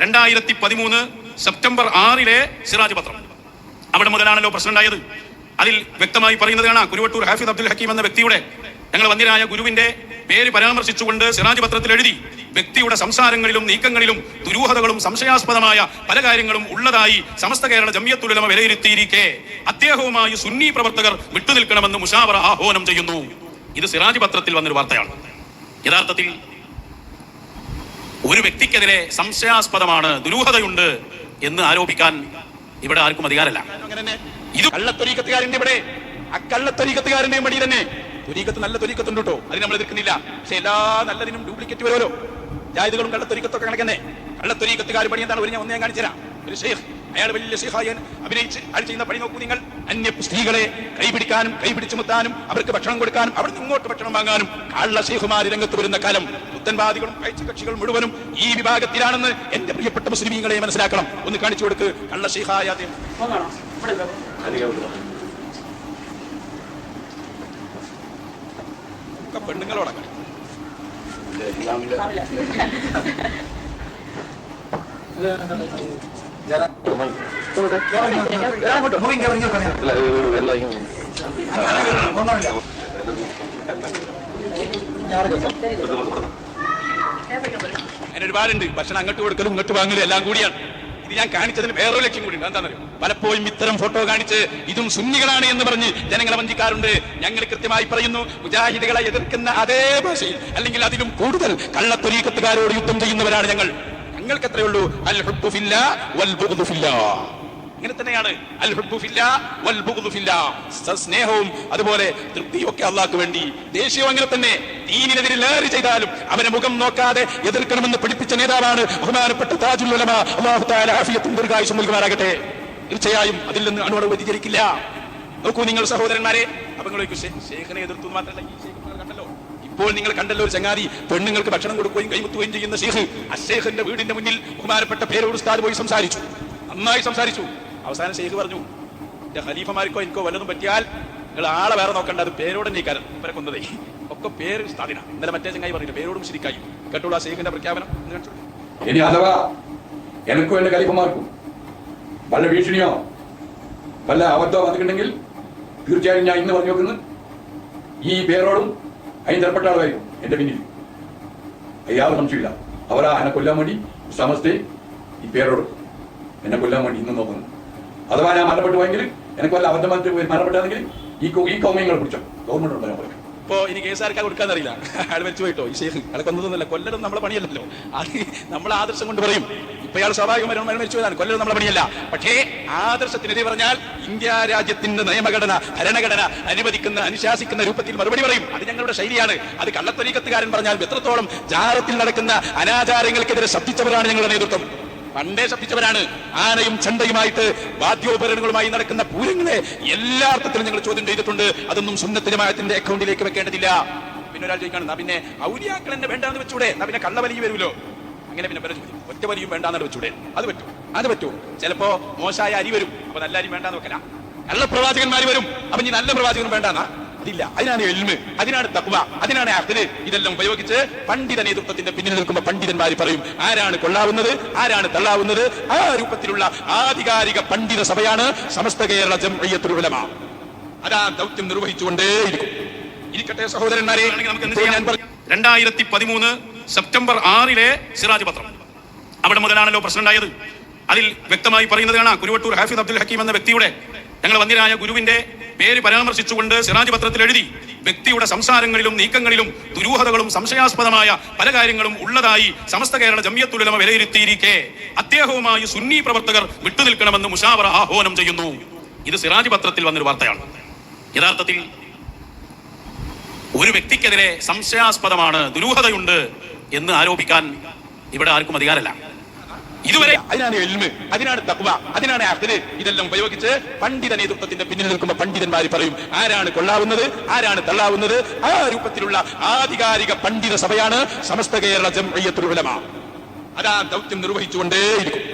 രണ്ടായിരത്തി പതിമൂന്ന് സെപ്റ്റംബർ ആറിലെ സിറാജ് പത്രം. അവിടെ മുതലാണല്ലോ ഉണ്ടായത് അതിൽ വ്യക്തമായി പറയുന്നത് കാണാം കുരുവട്ടൂർ ഹാഫിദ് അബ്ദുൽ ഹക്കീം എന്ന വ്യക്തിയുടെ ഞങ്ങൾ വന്യരായ ഗുരുവിന്റെ പേര് പരാമർശിച്ചുകൊണ്ട് സിറാജ് പത്രത്തിൽ എഴുതി വ്യക്തിയുടെ സംസാരങ്ങളിലും നീക്കങ്ങളിലും ദുരൂഹതകളും സംശയാസ്പദമായ പല കാര്യങ്ങളും ഉള്ളതായി സമസ്ത കേരള ജമ്യത്തുലമ വിലയിരുത്തിയിരിക്കെ. അദ്ദേഹവുമായി സുന്നി പ്രവർത്തകർ വിട്ടുനിൽക്കണമെന്ന് മുഷാവറ ആഹ്വാനം ചെയ്യുന്നു. ഇത് സിറാജ് പത്രത്തിൽ വന്നൊരു വാർത്തയാണ്. യഥാർത്ഥത്തിൽ ഒരു വ്യക്തിക്കെതിരെ സംശയാസ്പദമാണ് ദുരൂഹതയുണ്ട് എന്ന് ആരോപിക്കാൻ ഇവിടെ ആർക്കും അധികാരമല്ല. ഇത് കള്ളത്തൊരീക്കത്തുകാരന്റെ ഇവിടെ. ആ കള്ളത്തൊരീക്കത്തുകാരന്റെ മടി തന്നെ. തൊരീക്കത്ത് നല്ല തൊരീക്കത്തുണ്ട് കേട്ടോ. അതിന് നമ്മൾ എതിർക്കുന്നില്ല. പക്ഷെ എല്ലാ നല്ലതിനും ഡ്യൂപ്ലിക്കേറ്റ് വരുമല്ലോ. ജാതികളും കള്ളത്തൊരീക്കത്തൊക്കെ കണക്കന്നെ. കള്ളത്തൊരീക്കത്തുകാർ പണി എന്താണ്? ഒരു ഞാൻ ഒന്നേ കാണിച്ചു ഒരു ഷെയ്ഖ്. അയാൾ വലിയ ഷെയ്ഖായി അഭിനയിച്ച് അയാൾ ചെയ്യുന്ന പണി നോക്കൂ നിങ്ങൾ. അന്യ സ്ത്രീകളെ കൈപിടിക്കാനും കൈപിടിച്ചു മുത്താനും അവർക്ക് ഭക്ഷണം കൊടുക്കാനും അവിടെ നിന്ന് ഇങ്ങോട്ട് ഭക്ഷണം വാങ്ങാനും. കള്ള ഷെയ്ഖുമാർ രംഗത്ത് വരുന്ന കാലം. പുത്തൻവാദികളും കക്ഷികളും മുഴുവനും ഈ വിഭാഗത്തിലാണെന്ന് എന്റെ പ്രിയപ്പെട്ട മുസ്ലിമീങ്ങളെ മനസ്സിലാക്കണം. ഒന്ന് കാണിച്ചു കൊടുക്ക്. കള്ള ഒക്കെ പെണ്ണുങ്ങളോടൊക്കെ അങ്ങനെ ഒരുപാടുണ്ട് ഭക്ഷണം അങ്ങോട്ട് കൊടുക്കലും ഇങ്ങോട്ട് വാങ്ങലും എല്ലാം കൂടിയാണ്. ഇത് ഞാൻ കാണിച്ചതിന് വേറൊരു ലക്ഷ്യം കൂടി എന്താണെന്നറിയോ? പലപ്പോഴും ഇത്തരം ഫോട്ടോ കാണിച്ച് ഇതും സുന്നികളാണ് എന്ന് പറഞ്ഞ് ജനങ്ങളെ വഞ്ചിക്കാറുണ്ട്. ഞങ്ങൾ കൃത്യമായി പറയുന്നു മുജാഹിദുകളെ എതിർക്കുന്ന അതേ ഭാഷയിൽ അല്ലെങ്കിൽ അതിലും കൂടുതൽ കള്ളത്തൊരീക്കത്തുകാരോട് യുദ്ധം ചെയ്യുന്നവരാണ് ഞങ്ങൾ. ഞങ്ങൾക്ക് എത്രയുള്ളൂ അൽ ഫില്ലാ വൽ ബുഗ്ദു ഇങ്ങനെ തന്നെയാണ്. സ്നേഹവും അതുപോലെ തൃപ്തിയും ഒക്കെ അള്ളാഹ്ക്ക് വേണ്ടി. ദേഷ്യവും അങ്ങനെ തന്നെ. ദീനിനെതിരെ ലേറി ചെയ്താലും അവനെ മുഖം നോക്കാതെ എതിർക്കണമെന്ന് പഠിപ്പിച്ച നേതാവാണ് ബഹുമാനപ്പെട്ട താജുൽ നൽകുമാറാകട്ടെ. തീർച്ചയായും അതിൽ നിന്ന് അണുവട വ്യതിചരിക്കില്ല. നോക്കൂ നിങ്ങൾ സഹോദരന്മാരെ അപ്പൊ നിങ്ങൾ ചോദിക്കും, "ശേ- ശേഖനെ എതിർത്തു മാത്രമല്ല ഇപ്പോൾ നിങ്ങൾ കണ്ടല്ലോ ഒരു ചങ്ങാതി പെണ്ണുങ്ങൾക്ക് ഭക്ഷണം കൊടുക്കുകയും കൈമുത്തുകയും ചെയ്യുന്ന ശേഖ് അശേഖന്റെ വീടിന്റെ മുന്നിൽ ബഹുമാനപ്പെട്ട പേരോട് ഉസ്താദ് പോയി സംസാരിച്ചു. നന്നായി സംസാരിച്ചു. അവസാനം ഷെയ്ഖ് പറഞ്ഞു എന്റെ ഖലീഫമാർക്കോ എനിക്കോ വല്ലതും പറ്റിയാൽ നിങ്ങൾ ആളെ വേറെ നോക്കണ്ട അത് പേരോട് നീക്കാരൻ ഇവരെ കൊന്നതേ. ഒക്കെ പേര് സ്ഥാപിന ഇന്നലെ മറ്റേ ചങ്ങായി പറഞ്ഞില്ല പേരോടും ശരിക്കായി. കേട്ടോളൂ ആ ഷെയ്ഖിന്റെ പ്രഖ്യാപനം. ഇനി അഥവാ എനിക്കോ എന്റെ ഖലീഫമാർക്കും വല്ല ഭീഷണിയോ വല്ല അബദ്ധമോ വന്നിട്ടുണ്ടെങ്കിൽ തീർച്ചയായും ഞാൻ ഇന്ന് പറഞ്ഞു വെക്കുന്നു ഈ പേരോടും അതിന് തരപ്പെട്ട ആളുകാരും എന്റെ പിന്നിൽ. അയാൾ സംശയമില്ല. അവരാ എന്നെ കൊല്ലാൻ വേണ്ടി സമസ്തേ ഈ പേരോടും എന്നെ കൊല്ലാൻ വേണ്ടി ഇന്ന് നോക്കുന്നു. അഥവാ ഞാൻ മരണപ്പെട്ടു പോയെങ്കിൽ എനിക്ക് വല്ല അവന്റെ പോയി മരണപ്പെട്ടാണെങ്കിൽ ഈ ഈ കൗമ്യങ്ങൾ പിടിച്ചോ. ഗവൺമെന്റ് ഉണ്ടോ ഞാൻ പറയാം. ഇപ്പോ ഇനി കേസ് ആർക്കാ കൊടുക്കാൻ അറിയില്ല. അയാൾ മരിച്ചു പോയിട്ടോ ഈ ഷെയ്ഖ് അയാൾ കൊന്നതൊന്നുമല്ല. കൊല്ലരും നമ്മളെ പണിയല്ലല്ലോ. അത് നമ്മൾ ആദർശം കൊണ്ട് പറയും. ഇപ്പൊ അയാൾ സ്വാഭാവികമായും മരിച്ചു പോയതാണ് കൊല്ലരും നമ്മളെ പണിയല്ല. പക്ഷേ ആദർശത്തിനെതിരെ പറഞ്ഞാൽ ഇന്ത്യ രാജ്യത്തിന്റെ നിയമഘടന ഭരണഘടന അനുവദിക്കുന്ന അനുശാസിക്കുന്ന രൂപത്തിൽ മറുപടി പറയും. അത് ഞങ്ങളുടെ ശൈലിയാണ്. അത് കള്ളത്തൊരീക്കത്തുകാരൻ പറഞ്ഞാൽ എത്രത്തോളം ജാറത്തിൽ നടക്കുന്ന അനാചാരങ്ങൾക്കെതിരെ ശബ്ദിച്ചവരാണ് ഞങ്ങളുടെ നേതൃത്വം. പണ്ടേ ശബ്ദിച്ചവരാണ്. ആനയും ചണ്ടയുമായിട്ട് വാദ്യോപകരണങ്ങളുമായി നടക്കുന്ന പൂരങ്ങളെ എല്ലാ അർത്ഥത്തിലും ഞങ്ങൾ ചോദ്യം ചെയ്തിട്ടുണ്ട്. അതൊന്നും സുന്നത്തിനുമായത്തിന്റെ അക്കൗണ്ടിലേക്ക് വെക്കേണ്ടതില്ല. പിന്നെ ഒരാൾ ചോദിക്കാണ് "എന്നാ പിന്നെ ഔലിയാക്കൾ എന്നെ വേണ്ടാന്ന് വെച്ചൂടെ? പിന്നെ കള്ളവലിയും വരുമല്ലോ? അങ്ങനെ പിന്നെ ചോദ്യം ഒറ്റ വലിയും വേണ്ടാന്ന് വെച്ചൂടെ? അത് പറ്റും അത് പറ്റും. ചിലപ്പോ മോശമായ അരി വരും അപ്പൊ നല്ല അരി വേണ്ടാന്ന് വെക്കല. നല്ല പ്രവാചകന്മാർ വരും അപ്പൊ ഇനി നല്ല പ്രവാചകൻ വേണ്ടാന്നാ? അതില്ല. അതിനാണ് എൽമ് അതിനാണ് തക്വ അതിനാണ് അഹ്ല് ഇതെല്ലാം ഉപയോഗിച്ച് പണ്ഡിത നേതൃത്വത്തിന്റെ പിന്നിൽ നിൽക്കുമ്പോൾ പണ്ഡിതന്മാർ പറയും ആരാണ് കൊള്ളാവുന്നത് ആരാണ് തള്ളാവുന്നത്? ആ രൂപത്തിലുള്ള ആധികാരിക പണ്ഡിത സഭയാണ് സമസ്ത കേരള ജംഇയ്യത്തുൽ ഉലമ. അതാ ദൗത്യം നിർവഹിച്ചുകൊണ്ടേയിരിക്കും ഇരിക്കട്ടെ സഹോദരന്മാരെ രണ്ടായിരത്തി പതിമൂന്ന് സെപ്റ്റംബർ ആറിലെ സിറാജ് പത്രം. അവിടെ മുതലാണല്ലോ പ്രശ്നം ഉണ്ടായത്. അതിൽ വ്യക്തമായി പറയുന്നത് കാണാം കുരുവട്ടൂർ ഹാഫിദ് അബ്ദുൽ ഹക്കീം എന്ന വ്യക്തിയുടെ ഞങ്ങൾ വന്നിരായ ഗുരുവിന്റെ പേര് പരാമർശിച്ചുകൊണ്ട് സിറാജ് പത്രത്തിൽ എഴുതി വ്യക്തിയുടെ സംസാരങ്ങളിലും നീക്കങ്ങളിലും ദുരൂഹതകളും സംശയാസ്പദമായ പല കാര്യങ്ങളും ഉള്ളതായി സമസ്ത കേരള ജമ്യത്തുലമ വിലയിരുത്തിയിരിക്കെ. അദ്ദേഹവുമായി സുന്നി പ്രവർത്തകർ വിട്ടുനിൽക്കണമെന്ന് മുഷാവറ ആഹ്വാനം ചെയ്യുന്നു. ഇത് സിറാജ് പത്രത്തിൽ വന്നൊരു വാർത്തയാണ്. യഥാർത്ഥത്തിൽ ഒരു വ്യക്തിക്കെതിരെ സംശയാസ്പദമാണ് ദുരൂഹതയുണ്ട് എന്ന് ആരോപിക്കാൻ ഇവിടെ ആർക്കും അധികാരമല്ല. ഇതുവരെ അതിനാണ് എൽമ് അതിനാണ് തക്വ അതിനാണ് അഹ്ല് ഇതെല്ലാം ഉപയോഗിച്ച് പണ്ഡിത നേതൃത്വത്തിന്റെ പിന്നിൽ നിൽക്കുമ്പോൾ പണ്ഡിതന്മാർ പറയും ആരാണ് കൊള്ളാവുന്നത് ആരാണ് തള്ളാവുന്നത്? ആ രൂപത്തിലുള്ള ആധികാരിക പണ്ഡിത സഭയാണ് സമസ്ത കേരള ജംഇയ്യത്തുൽ ഉലമ. അതാ ദൗത്യം നിർവഹിച്ചുകൊണ്ടേയിരിക്കും.